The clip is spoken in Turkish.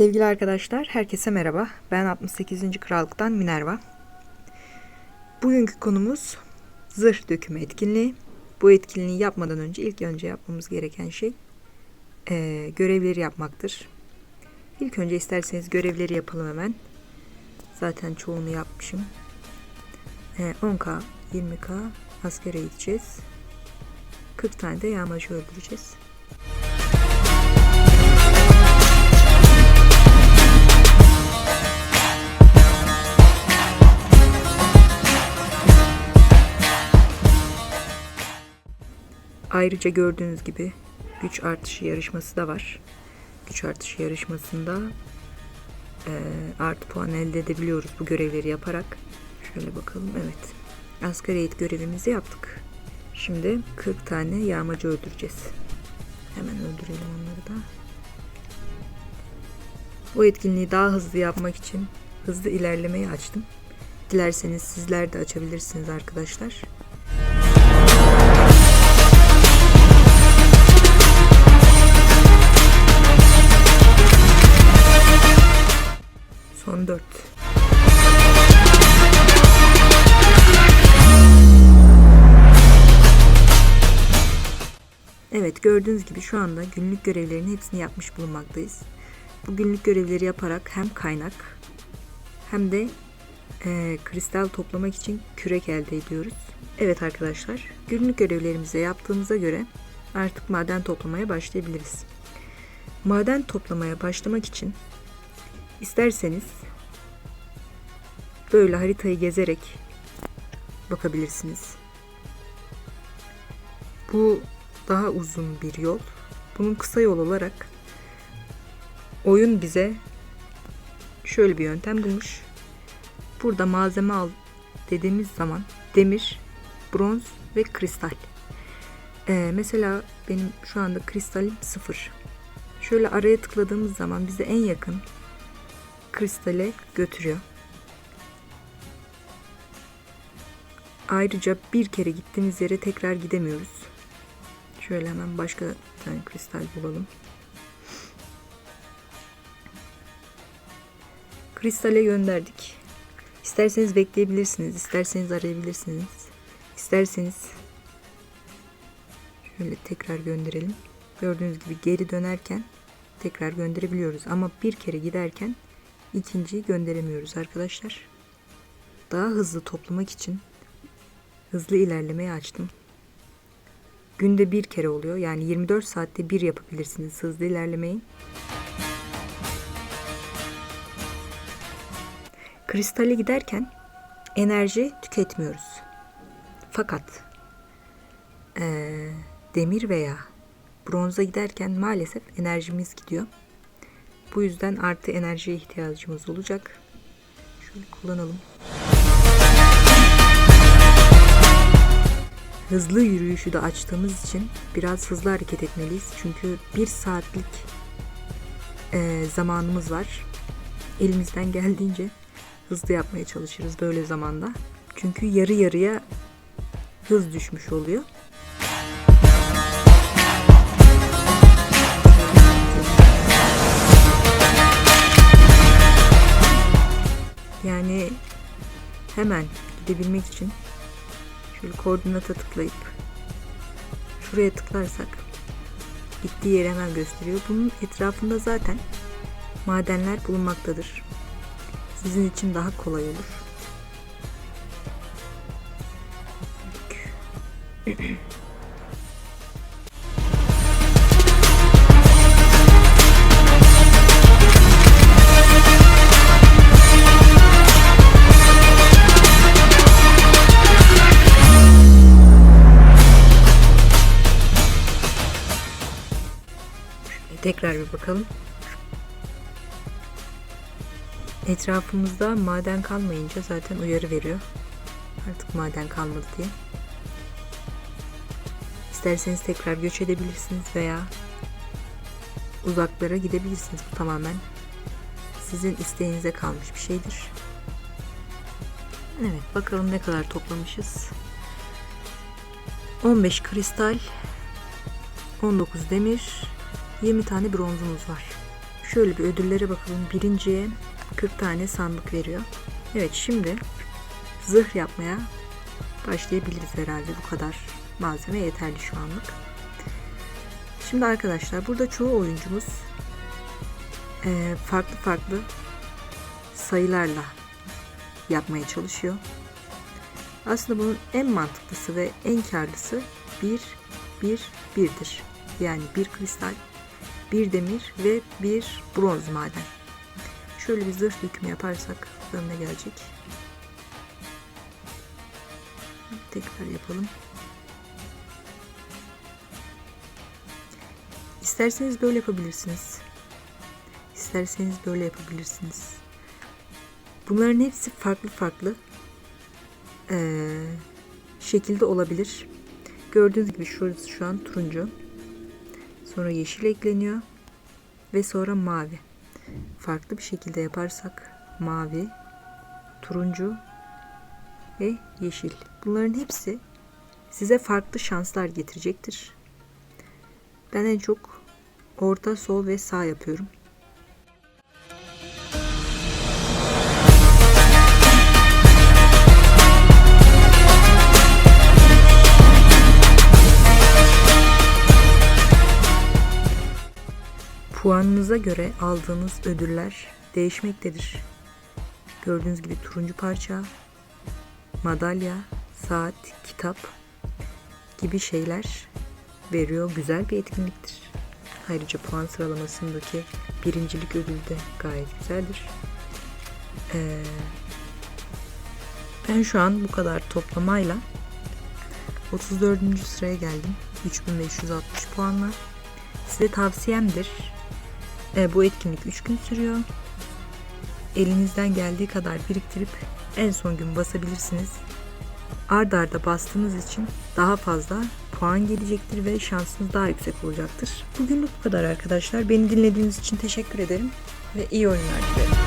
Sevgili arkadaşlar, herkese merhaba. Ben 68. Krallık'tan Minerva. Bugünkü konumuz zırh dökümü etkinliği. Bu etkinliği yapmadan önce ilk önce yapmamız gereken şey eee, görevleri yapmaktır. İlk önce isterseniz görevleri yapalım hemen. Zaten çoğunu yapmışım. Eee, 10k, 20k askere gideceğiz. 40 tane de yağmacı öldüreceğiz. Ayrıca gördüğünüz gibi güç artışı yarışması da var. Güç artışı yarışmasında eee, artı puan elde edebiliyoruz bu görevleri yaparak. Şöyle bakalım evet. Asgari eğit görevimizi yaptık. Şimdi 40 tane yağmacı öldüreceğiz. Hemen öldürelim onları da. Bu etkinliği daha hızlı yapmak için hızlı ilerlemeyi açtım. Dilerseniz sizler de açabilirsiniz arkadaşlar. Son 4. Evet gördüğünüz gibi şu anda günlük görevlerin hepsini yapmış bulunmaktayız. Bu günlük görevleri yaparak hem kaynak hem de eee, kristal toplamak için kürek elde ediyoruz. Evet arkadaşlar günlük görevlerimizi yaptığımıza göre artık maden toplamaya başlayabiliriz. Maden toplamaya başlamak için isterseniz böyle haritayı gezerek bakabilirsiniz. Bu daha uzun bir yol. Bunun kısa yol olarak oyun bize şöyle bir yöntem bulmuş. Burada malzeme al dediğimiz zaman demir, bronz ve kristal. Ee, mesela benim şu anda kristalim sıfır. Şöyle araya tıkladığımız zaman bize en yakın kristale götürüyor. Ayrıca bir kere gittiğimiz yere tekrar gidemiyoruz. Şöyle hemen başka bir tane kristal bulalım. Kristale gönderdik. İsterseniz bekleyebilirsiniz, isterseniz arayabilirsiniz. İsterseniz şöyle tekrar gönderelim. Gördüğünüz gibi geri dönerken tekrar gönderebiliyoruz ama bir kere giderken ikinciyi gönderemiyoruz arkadaşlar. Daha hızlı toplamak için hızlı ilerlemeyi açtım. Günde bir kere oluyor. Yani 24 saatte bir yapabilirsiniz hızlı ilerlemeyi. Kristale giderken enerji tüketmiyoruz. Fakat eee, demir veya bronza giderken maalesef enerjimiz gidiyor. Bu yüzden artı enerjiye ihtiyacımız olacak. Şöyle kullanalım. Hızlı yürüyüşü de açtığımız için biraz hızlı hareket etmeliyiz. Çünkü bir saatlik eee, zamanımız var. Elimizden geldiğince hızlı yapmaya çalışırız böyle zamanda. Çünkü yarı yarıya hız düşmüş oluyor. Hemen gidebilmek için şöyle koordinata tıklayıp şuraya tıklarsak gittiği yeri hemen gösteriyor. Bunun etrafında zaten madenler bulunmaktadır. Sizin için daha kolay olur. Tekrar bir bakalım. Etrafımızda maden kalmayınca zaten uyarı veriyor. Artık maden kalmadı diye. İsterseniz tekrar göç edebilirsiniz veya uzaklara gidebilirsiniz. Bu tamamen sizin isteğinize kalmış bir şeydir. Evet bakalım ne kadar toplamışız. 15 kristal, 19 demir, 20 tane bronzumuz var. Şöyle bir ödüllere bakalım. Birinciye 40 tane sandık veriyor. Evet şimdi zırh yapmaya başlayabiliriz herhalde. Bu kadar malzeme yeterli şu anlık. Şimdi arkadaşlar burada çoğu oyuncumuz eee, farklı farklı sayılarla yapmaya çalışıyor. Aslında bunun en mantıklısı ve en karlısı 1 1 1'dir. Yani bir kristal, bir demir ve bir bronz maden. Şöyle bir zırh dökümü yaparsak önüne gelecek. Tekrar yapalım. İsterseniz böyle yapabilirsiniz. İsterseniz böyle yapabilirsiniz. Bunların hepsi farklı farklı eee, şekilde olabilir. Gördüğünüz gibi şurası şu an turuncu. Sonra yeşil ekleniyor ve sonra mavi. Farklı bir şekilde yaparsak mavi, turuncu ve yeşil. Bunların hepsi size farklı şanslar getirecektir. Ben en çok orta, sol ve sağ yapıyorum. Puanınıza göre aldığınız ödüller değişmektedir. Gördüğünüz gibi turuncu parça, madalya, saat, kitap gibi şeyler veriyor. Güzel bir etkinliktir. Ayrıca puan sıralamasındaki birincilik ödülü de gayet güzeldir. Ee, ben şu an bu kadar toplamayla 34. sıraya geldim. 3560 puanla. Size tavsiyemdir. E, bu etkinlik 3 gün sürüyor. Elinizden geldiği kadar biriktirip en son gün basabilirsiniz. Ard arda bastığınız için daha fazla puan gelecektir ve şansınız daha yüksek olacaktır. Bugünlük bu kadar arkadaşlar. Beni dinlediğiniz için teşekkür ederim ve iyi oyunlar dilerim.